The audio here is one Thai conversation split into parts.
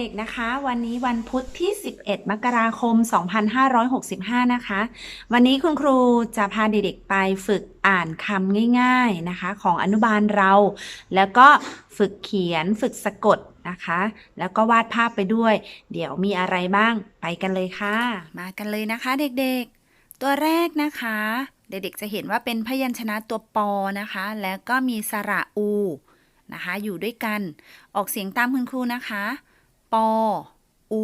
เด็กๆนะคะ วันนี้วันพุธที่ 11 มกราคม 2565 นะคะ วันนี้คุณครูจะพาเด็กๆไปฝึกอ่านคำง่าย ๆนะคะ ของอนุบาลเรา แล้วก็ฝึกเขียนฝึกสะกดนะคะ แล้วก็วาดภาพไปด้วย เดี๋ยวมีอะไรบ้างไปกันเลยค่ะ มากันเลยนะคะเด็กๆ ตัวแรกนะคะ เด็กๆจะเห็นว่าเป็นพยัญชนะตัวปอนะคะ แล้วก็มีสระอูนะคะ อยู่ด้วยกัน ออกเสียงตามคุณครูนะคะ ปอ อู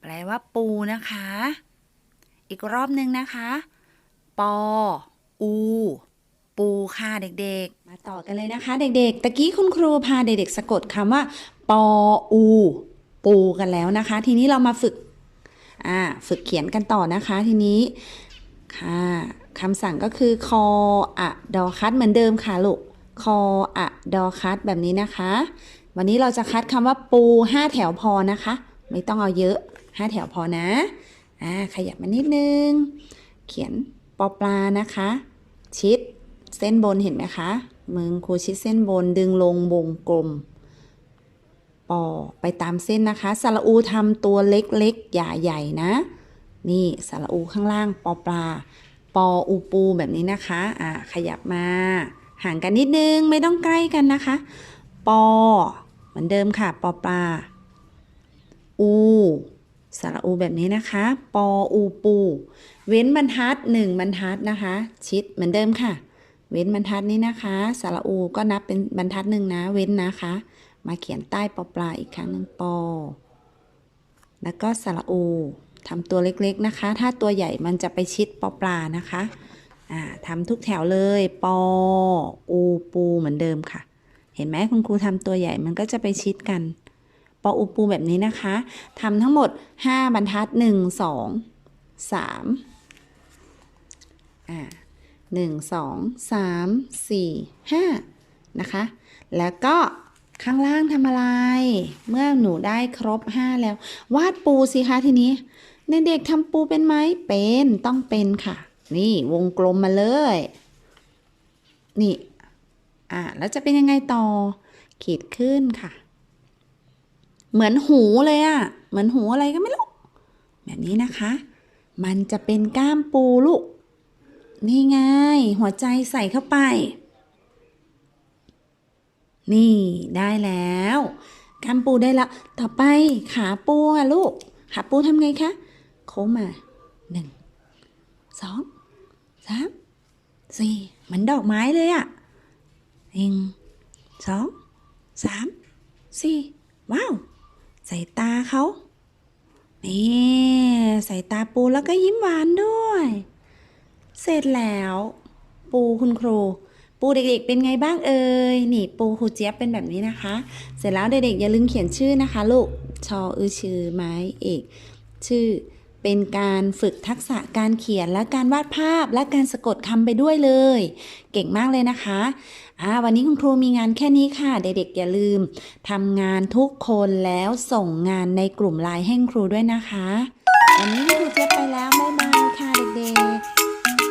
แปลว่าปูนะคะ อีกรอบหนึ่งนะคะ ปอ อู ปูค่ะเด็กๆ มาต่อกันเลยนะคะ เด็กๆ ตะกี้คุณครูพาเด็กๆสะกดคำว่า ปอ อู ปูกันแล้วนะคะ ทีนี้เรามาฝึก อ่า ฝึกเขียนกันต่อนะคะ ทีนี้ ค่ะคำสั่งก็คือคออะดอคัดเหมือนเดิมค่ะลูกคออะดอคัดแบบนี้นะคะ วันนี้เราจะคัดคำว่าปูห้าแถวพอนะคะ ไม่ต้องเอาเยอะห้าแถวพอนะอ่าขยับมานิดนึง เขียนปอปลานะคะ ชิดเส้นบนเห็นไหมคะมือครูชิดเส้นบนดึงลงวงกลมปอไปตามเส้นนะคะสระอูทำตัวเล็กๆ อย่าใหญ่นะ นี่สระอูข้างล่างปอปลา ปออูปูแบบนี้นะคะอ่าขยับมา ห่างกันนิดนึงไม่ต้องใกล้กันนะคะ ปอ เหมือนเดิมค่ะ ปอปลา อูสระอูแบบนี้นะคะ ปออูปู เว้นบรรทัดหนึ่งบรรทัดนะคะ ชิดเหมือนเดิมค่ะ เว้นบรรทัดนี้นะคะสระอูก็นับเป็นบรรทัดหนึ่งนะ เว้นนะคะ มาเขียนใต้ปอปลาอีกครั้งหนึ่งปอ แล้วก็สระอู ทำตัวเล็กๆนะคะ ถ้าตัวใหญ่มันจะไปชิดปอปลานะคะอ่าทำทุกแถวเลยปออูปูเหมือนเดิมค่ะ เห็นไหมคุณครูทำตัวใหญ่มันก็จะไปชิดกันปออูปูแบบนี้นะคะทำทั้งหมด 5 บรรทัด 1 2 3อ่า1 2 3 4 5นะคะ แล้วก็ข้างล่างทำอะไร เมื่อหนูได้ครบ 5 แล้ว วาดปูสิคะทีนี้ เด็กๆทำปูเป็นไหมเป็นต้องเป็นค่ะ นี่วงกลมมาเลย นี่ อ่าแล้วจะเป็นยังไงต่อ ขีดขึ้นค่ะ เหมือนหูเลยอะเหมือนหูอะไรก็ไม่รู้แบบนี้นะคะ มันจะเป็นก้ามปูลูก นี่ไง หัวใจใส่เข้าไป นี่ได้แล้วก้ามปูได้แล้ว ต่อไปขาปูอะลูกขาปูทำไงคะ โค้งมาหนึ่งสองสามสี่เหมือนดอกไม้เลยอะหนึ่งสองสามสี่ว้าวใส่ตาเขานี่ใส่ตาปูแล้วก็ยิ้มหวานด้วย เสร็จแล้ว ปูคุณครู ปูเด็กๆเป็นไงบ้างเอ่ยนี่ปูครูเจี๊ยบเป็นแบบนี้นะคะ เสร็จแล้วเด็กๆอย่าลืมเขียนชื่อนะคะ ลูกชออือชื่อไม้เอก ชื่อ เป็นการฝึกทักษะการเขียนและการวาดภาพและการสะกดคำไปด้วยเลย เก่งมากเลยนะคะอ่าวันนี้คุณครูมีงานแค่นี้ค่ะ เด็กๆอย่าลืมทำงานทุกคนแล้วส่งงานในกลุ่มไลน์ให้ครูด้วยนะคะ วันนี้คุณครูเจ๊ไปแล้วบ๊ายบายค่ะเด็กๆ